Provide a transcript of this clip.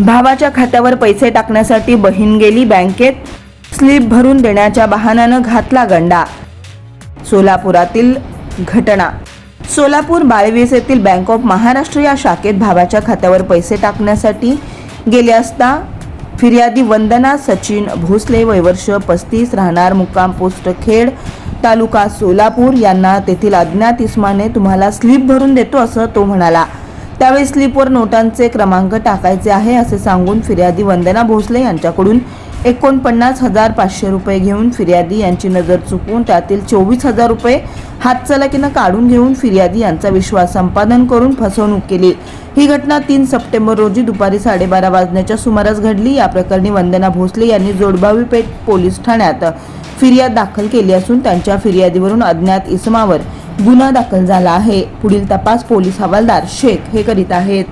भावाच्या खात्यावर पैसे टाकण्यासाठी बहीण गेली बँकेत. स्लीप भरून देण्याच्या बहाण्यानं घातला गंडा. सोलापुरातील घटना. सोलापूर बाळवीस येथील बँक ऑफ महाराष्ट्र या शाखेत भावाच्या खात्यावर पैसे टाकण्यासाठी गेले असता फिर्यादी वंदना सचिन भोसले वयवर्ष पस्तीस राहणार मुक्काम पोस्ट खेड तालुका सोलापूर यांना तेथील अज्ञात इस्माने तुम्हाला स्लीप भरून देतो असं तो म्हणाला. त्यावेळी स्लीपवर नोटांचे क्रमांक टाकायचे आहे असे सांगून फिर्यादी वंदना भोसले यांच्याकडून एकोणपन्नास हजार पाचशे रुपये घेऊन फिर्यादी यांची नजर चुकवून त्यातील चोवीस हजार रुपये हातचलाकीनं काढून घेऊन फिर्यादी यांचा विश्वास संपादन करून फसवणूक केली. ही घटना तीन सप्टेंबर रोजी दुपारी साडेबारा वाजण्याच्या सुमारास घडली. या प्रकरणी वंदना भोसले यांनी जोडबावी पेठ पोलीस ठाण्यात फिर्याद दाखल केली असून त्यांच्या फिर्यादीवरून अज्ञात इसमावर गुन्हा दाखल झाला आहे. पुढील तपास पोलीस हवालदार शेख हे करीत आहेत.